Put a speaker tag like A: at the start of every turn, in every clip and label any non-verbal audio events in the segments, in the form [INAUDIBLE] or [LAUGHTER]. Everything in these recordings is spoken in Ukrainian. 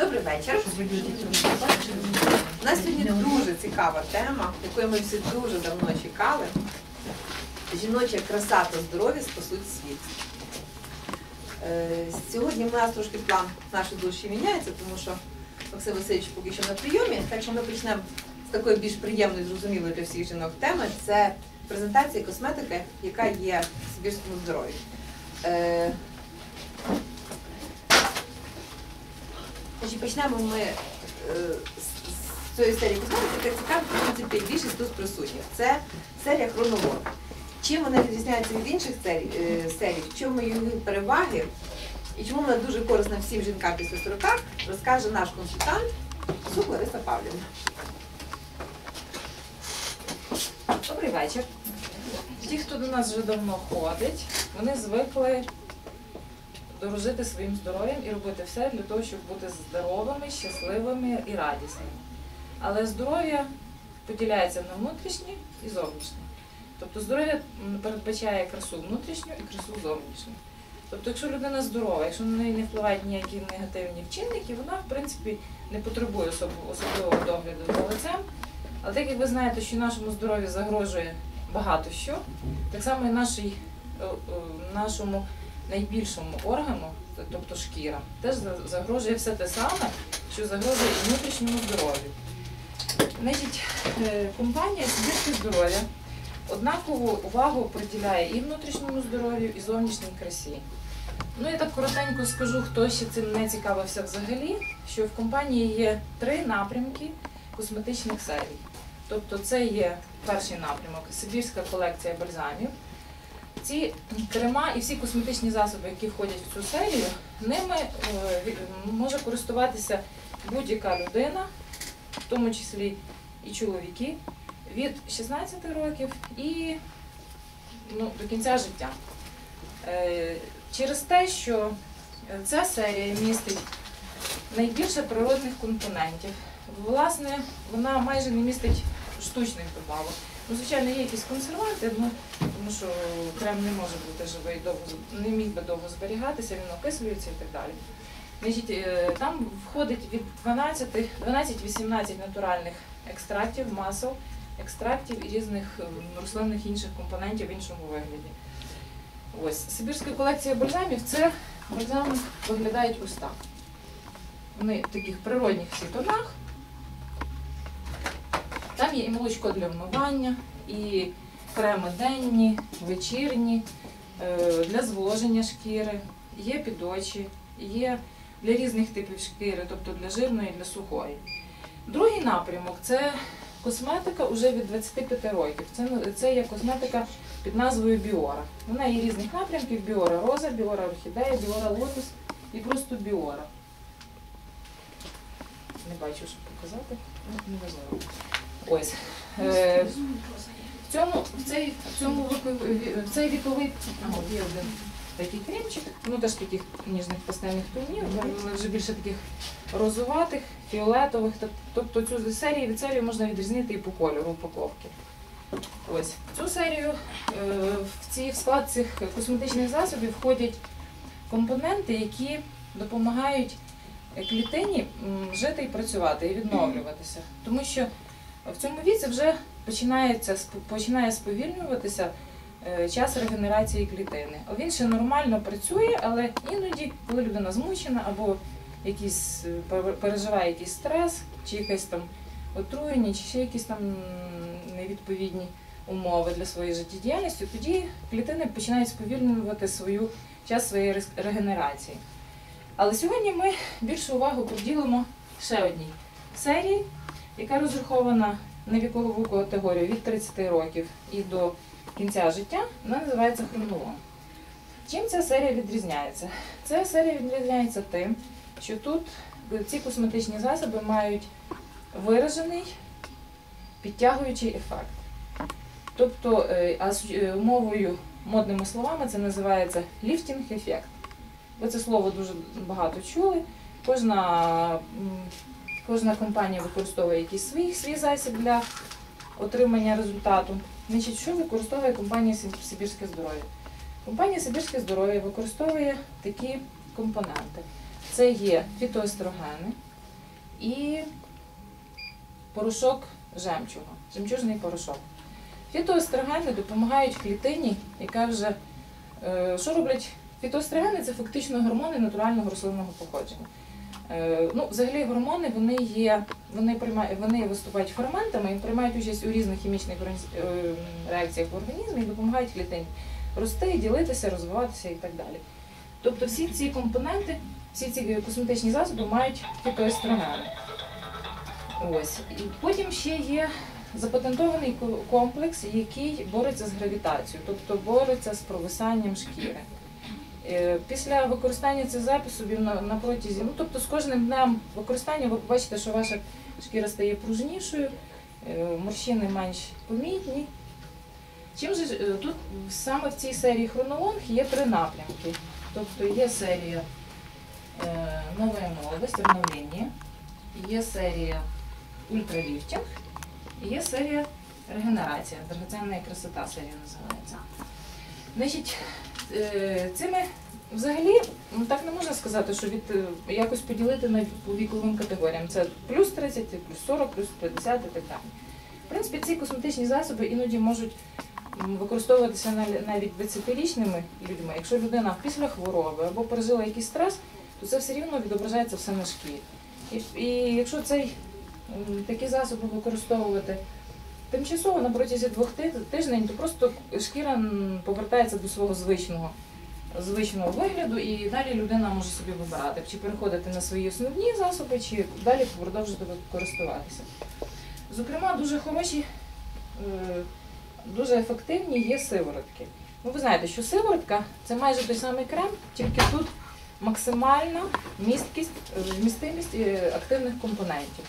A: Добрий вечір. У нас сьогодні дуже цікава тема, якої ми всі дуже давно чекали. Жіноча краса та здоров'я спасуть світ. Е, Сьогодні у нас трошки план нашої душі міняється, тому що Максим Васильович поки що на прийомі. Так що ми почнемо з такої більш приємної, зрозумілої для всіх жінок теми. Це презентація косметики, яка є в Сибірському здоров'ї. Значить, почнемо ми е, з, з цієї серії косметики, яка цікава, в принципі, більшість тут присутніх. Це серія хронолог. Чим вона відрізняється від інших серій, е, серій, в чому її переваги і чому вона дуже корисна всім жінкам після 40, розкаже наш консультант Сук Лариса Павлівна.
B: Добрий вечір. Ті, хто до нас вже давно ходить, вони звикли дорожити своїм здоров'ям і робити все для того, щоб бути здоровими, щасливими і радісними. Але здоров'я поділяється на внутрішнє і зовнішнє. Тобто здоров'я передбачає красу внутрішню і красу зовнішню. Тобто, якщо людина здорова, якщо на неї не впливають ніякі негативні вчинники, вона в принципі не потребує особливого догляду за лицем. Але так як ви знаєте, що нашому здоров'ю загрожує багато що, так само і нашій, е, е, нашому найбільшому органу, тобто шкіра, теж загрожує все те саме, що загрожує і внутрішньому здоров'ю. Значить, е, компанія Сибірське здоров'я однакову увагу приділяє і внутрішньому здоров'ю, і зовнішній красі. Ну я так коротенько скажу, хто ще цим не цікавився взагалі, що в компанії є три напрямки косметичних серій. Тобто це є перший напрямок Сибірська колекція бальзамів. Ці крема і всі косметичні засоби, які входять в цю серію, ними е, може користуватися будь-яка людина, в тому числі і чоловіки, від 16 років і ну, до кінця життя. Е, Через те, що ця серія містить найбільше природних компонентів. Власне, вона майже не містить штучних добавок. Ну, звичайно, є якісь консерванти, ну, тому що крем не може бути живий, довго, не міг би довго зберігатися, він окислюється і так далі. Значить, е, там входить від 12 12-18 натуральних екстрактів, масел, екстрактів і різних ем, рослинних інших компонентів в іншому вигляді. Ось Сибірська колекція бальзамів це бальзами виглядають ось так. Вони в таких природних всі. Там є і молочко для вмивання, і креми денні, вечірні, е, для зволоження шкіри, є під очі, є для різних типів шкіри, тобто для жирної для сухої. Другий напрямок це косметика вже від 25 років. Це, це є косметика під назвою Біора. Вона є різних напрямків: Біора Роза, Біора Орхідея, Біора Лотос і просто Біора. Не бачу, що показати. Ну, Неважливо. Ось. Е, в цьому, в цей, в цьому віковий, в цей віковий от є один такий кремчик, ну теж таких ніжних пастельних тонів, але вже більше таких розуватих, фіолетових. Тобто цю серію від серії можна відрізнити і по кольору упаковки. Ось в цю серію е, в ці в склад цих косметичних засобів входять компоненти, які допомагають клітині жити і працювати, і відновлюватися. Тому що в цьому віці вже починається починає сповільнюватися е, час регенерації клітини. Він ще нормально працює, але іноді, коли людина змучена або якийсь е, переживає якийсь стрес, чи якесь там отруєння, чи ще якісь там невідповідні умови для своєї життєдіяльності, тоді клітини починають сповільнювати свою час своєї регенерації. Але сьогодні ми більшу увагу приділимо ще одній серії, яка розрахована на вікову категорію від 30 років і до кінця життя. Вона називається хронолом. Чим ця серія відрізняється? Ця серія відрізняється тим, що тут ці косметичні засоби мають виражений підтягуючий ефект. Тобто, е, а е, мовою, модними словами, це називається ліфтінг-ефект. Ви це слово дуже багато чули. Кожна, кожна компанія використовує якийсь свій, свій засіб для отримання результату. Значить, що використовує компанія Сибірське здоров'я? Компанія Сибірське здоров'я використовує такі компоненти. Це є фітоестрогени, і порошок жемчуга, жемчужний порошок. Фітоестрогени допомагають клітині, яка вже е, що роблять фітоестрогени це фактично гормони натурального рослинного походження. Е, Ну, взагалі гормони вони є, вони приймають, вони виступають ферментами і приймають участь у різних хімічних е, реакціях в організмі і допомагають клітині рости, ділитися, розвиватися і так далі. Тобто всі ці компоненти, всі ці косметичні засоби мають фітоестрогени. Ось. І потім ще є запатентований комплекс, який бореться з гравітацією, тобто бореться з провисанням шкіри. Е, Після використання цих засобів на, протязі, ну тобто з кожним днем використання ви побачите, що ваша шкіра стає пружнішою, е, морщини менш помітні. Чим же е, тут саме в цій серії хронолонг є три напрямки. Тобто є серія е, Нова обновлення, є серія ультраліфтинг і є серія регенерація. Драгоценна красота серія називається. Значить, е, цими взагалі ну, так не можна сказати, що від е, якось поділити на по віковим категоріям. Це плюс 30, плюс 40, плюс 50 і так далі. В принципі, ці косметичні засоби іноді можуть використовуватися навіть 20-річними людьми. Якщо людина після хвороби або пережила якийсь стрес, то це все рівно відображається все на шкірі. І, і якщо цей такі засоби використовувати тимчасово на протязі двох ти- тижнень, то просто шкіра повертається до свого звичного. Звичного вигляду, і далі людина може собі вибирати, чи переходити на свої основні засоби, чи далі продовжити користуватися. Зокрема, дуже хороші, е, дуже ефективні є сиворотки. Ну, ви знаєте, що сиворотка це майже той самий крем, тільки тут максимальна місткість, е, вмістимість е, активних компонентів.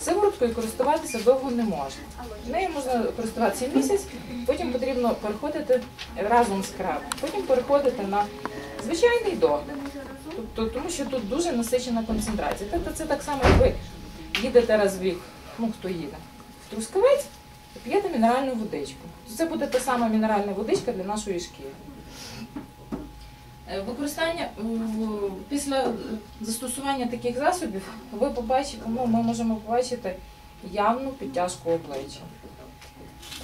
B: Сивороткою користуватися довго не можна. Нею можна користуватися місяць, потім потрібно переходити разом з кремом, потім переходити на звичайний догляд. Тобто, тому що тут дуже насичена концентрація. Тобто це так само, як ви їдете раз в рік, ну хто їде, в Трускавець п'єте мінеральну водичку. Це буде та сама мінеральна водичка для нашої шкіри. Е, Використання після е, застосування таких засобів ви побачите, ну, ми можемо побачити явну підтяжку обличчя.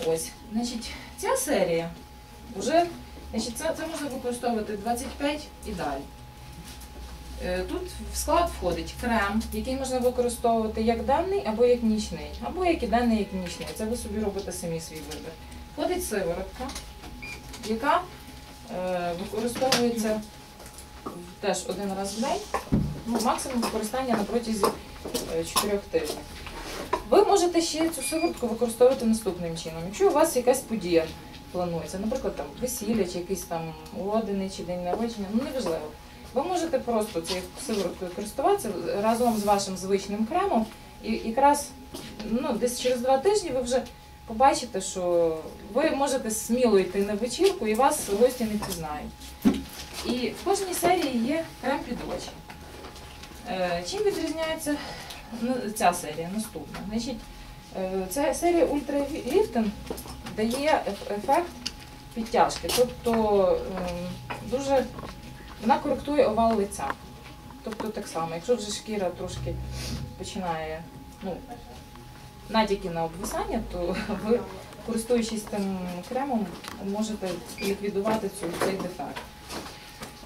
B: Ось, значить, ця серія вже, значить, це, це можна використовувати 25 і далі. Е, Тут в склад входить крем, який можна використовувати як денний або як нічний, або як і денний, як нічний. Це ви собі робите самі свій вибір. Входить сиворотка, яка використовується теж один раз в день, ну, максимум використання на протязі 4 тижнів. Ви можете ще цю сиворотку використовувати наступним чином. Якщо у вас якась подія планується, наприклад, там весілля, чи якийсь там родини, чи день народження, ну неважливо. Ви можете просто цією сивороткою користуватися разом з вашим звичним кремом, і якраз ну, десь через два тижні ви вже побачите, що ви можете сміло йти на вечірку і вас гості не пізнають. І в кожній серії є крем під очі. Е, Чим відрізняється ця серія наступна? Значить, е, ця серія ультраліфтинг дає ефект підтяжки, тобто ем, дуже вона коректує овал лиця. Тобто так само, якщо вже шкіра трошки починає ну, натяки на обвисання, то [LAUGHS] ви, користуючись тим кремом, можете ліквідувати цю, цей дефект.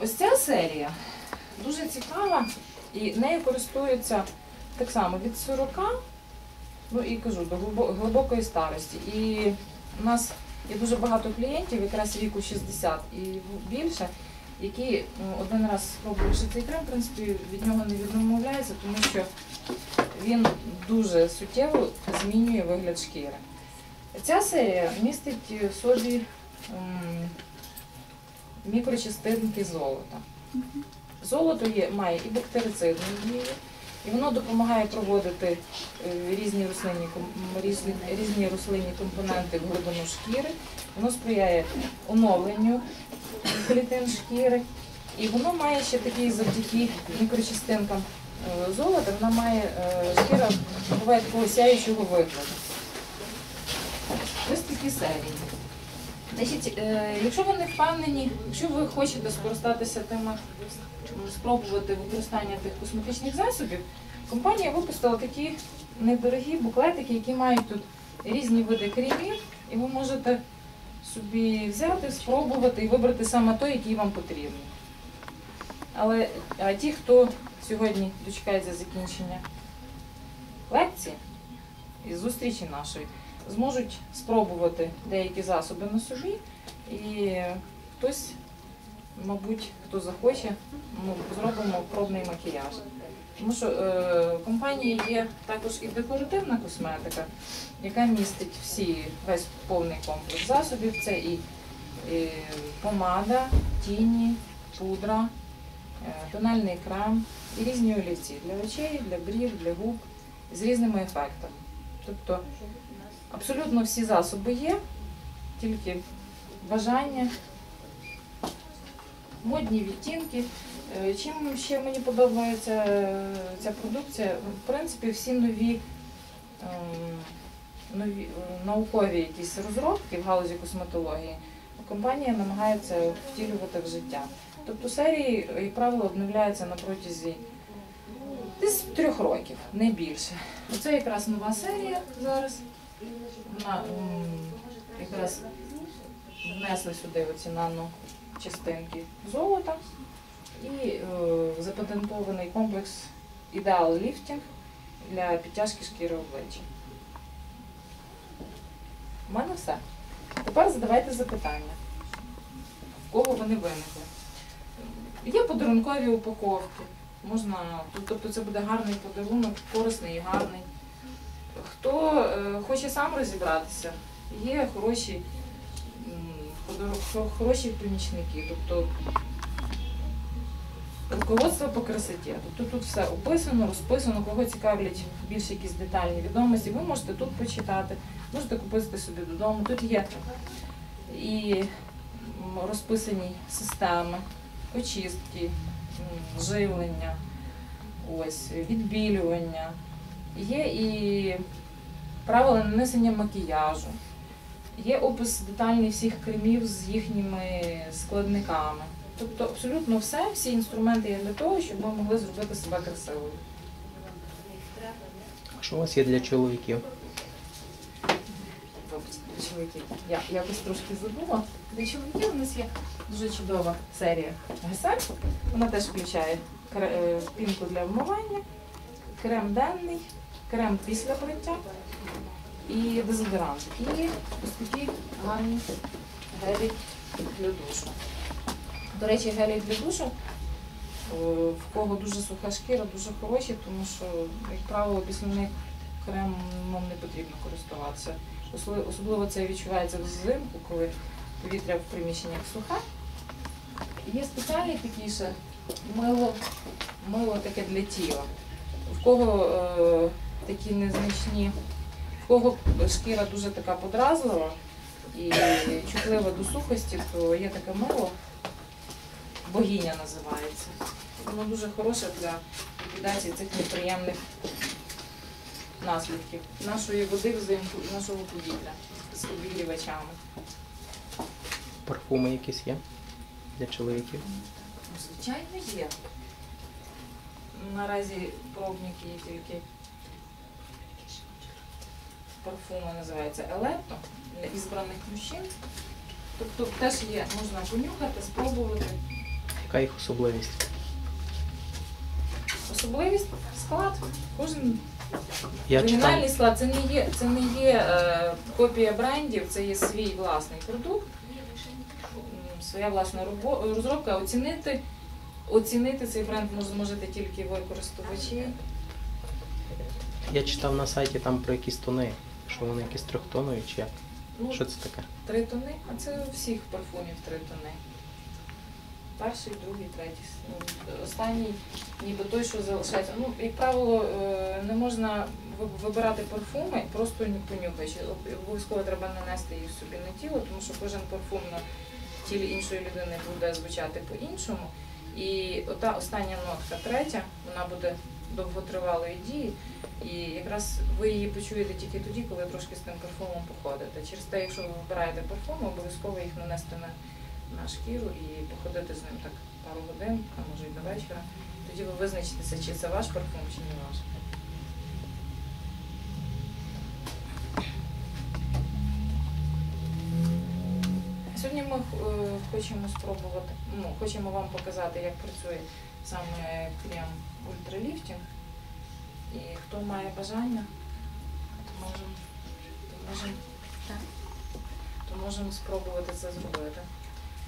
B: Ось ця серія дуже цікава і нею користуються так само від 40, ну і кажу, до глибокої старості. І у нас є дуже багато клієнтів, якраз віку 60 і більше, які ну, один раз спробувавши цей крем, в принципі, від нього не відмовляються, тому що він дуже суттєво змінює вигляд шкіри. Ця серія містить в собі мікрочастинки золота. Золото є, має і бактерицидну дію, і воно допомагає проводити е, різні рослинні, різні, різні рослинні компоненти в глибину шкіри. Воно сприяє оновленню клітин шкіри. І воно має ще такий завдяки мікрочастинкам е, золота, вона має е, шкіра буває такого сяючого вигляду. Ось такі серії. Значить, е, якщо ви не впевнені, якщо ви хочете скористатися тими, спробувати використання тих косметичних засобів, компанія випустила такі недорогі буклетики, які мають тут різні види кремів, і ви можете собі взяти, спробувати і вибрати саме той, який вам потрібен. Але а ті, хто сьогодні дочекається закінчення лекції і зустрічі нашої, зможуть спробувати деякі засоби на собі, і хтось, мабуть, хто захоче, ну, зробимо пробний макіяж. Тому що е, компанії є також і декоративна косметика, яка містить всі весь повний комплекс засобів. Це і, і помада, тіні, пудра, е, тональний крем і різні олівці для очей, для брів, для губ з різними ефектами. Тобто абсолютно всі засоби є, тільки бажання, модні відтінки. Е, Чим ще мені подобається е, ця продукція? В принципі, всі нові, ем, нові е, наукові якісь розробки в галузі косметології компанія намагається втілювати в життя. Тобто серії, як правило, обновляються на протязі десь трьох років, не більше. Оце якраз нова серія зараз. Вона якраз внесли сюди оці нано-частинки золота і е, запатентований комплекс Ідеал ліфтінг для підтяжки шкіри обличчя. У мене все. Тепер задавайте запитання. В кого вони виникли? Є подарункові упаковки. Можна, тобто це буде гарний подарунок, корисний і гарний. Хто е, хоче сам розібратися, є хороші, хороші помічники. Тобто руководство по красоті. Тобто тут все описано, розписано, кого цікавлять більш якісь детальні відомості. Ви можете тут почитати, можете купити собі додому. Тут є і розписані системи, очистки, живлення, ось, відбілювання. Є і правила нанесення макіяжу. Є опис детальний всіх кремів з їхніми складниками. Тобто абсолютно все, всі інструменти є для того, щоб ми могли зробити себе красивою.
C: А що у вас є для чоловіків?
B: Чоловіків. Я якось трошки забула. Для чоловіків у нас є дуже чудова серія Гесель. Вона теж включає е, пінку для вмивання, крем денний, крем після бриття і дезодорант. І ось такі гарні гелі для душу. До речі, гелі для душу, е, в кого дуже суха шкіра, дуже хороші, тому що, як правило, після них кремом не потрібно користуватися. Особливо це відчувається взимку, коли повітря в приміщеннях сухе. Є спеціальні такі ще мило, мило таке для тіла. В кого е, такі незначні, в кого шкіра дуже така подразлива і чутлива до сухості, то є таке мило, богиня називається. Воно дуже хороше для ліквідації цих неприємних наслідків нашої води взимку і нашого повітря з обігрівачами.
C: Парфуми якісь є для чоловіків?
B: Ну, Звичайно, є. Наразі пробники є тільки парфуми називається Елето для ізбраних мужчин. Тобто теж є, можна понюхати, спробувати.
C: Яка їх особливість?
B: Особливість склад. Кожен
C: Я
B: оригінальний склад це не є, це не є е, копія брендів, це є свій власний продукт, м, своя власна робо- розробка. Оцінити, оцінити цей бренд мож- зможете тільки ви користувачі.
C: я читав на сайті там про якісь тони, що вони якісь трьохтонові чи як?
B: Ну,
C: Що це таке?
B: Три тони, а це у всіх парфумів три тони. Перший, другий, третій. Ну, Останній, ніби той, що залишається. Ну, як правило, е, не можна вибирати парфуми, просто понюхаючи. Обов'язково треба нанести їх собі на тіло, тому що кожен парфум на тілі іншої людини буде звучати по-іншому. І ота остання нотка, третя, вона буде довготривалої дії. І якраз ви її почуєте тільки тоді, коли трошки з тим парфумом походите. Через те, якщо ви вибираєте парфуми, обов'язково їх нанести на, на шкіру і походити з ним так пару годин, а може і до вечора. Тоді ви визначитеся, чи це ваш парфум, чи не ваш. Сьогодні ми е, хочемо спробувати, ну, хочемо вам показати, як працює саме крем ультраліфтінг. І хто має бажання, то можемо то можем, то можем спробувати це зробити.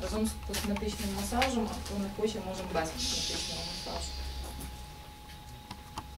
B: Разом з косметичним масажем, а хто не хоче, можемо без косметичного масажу.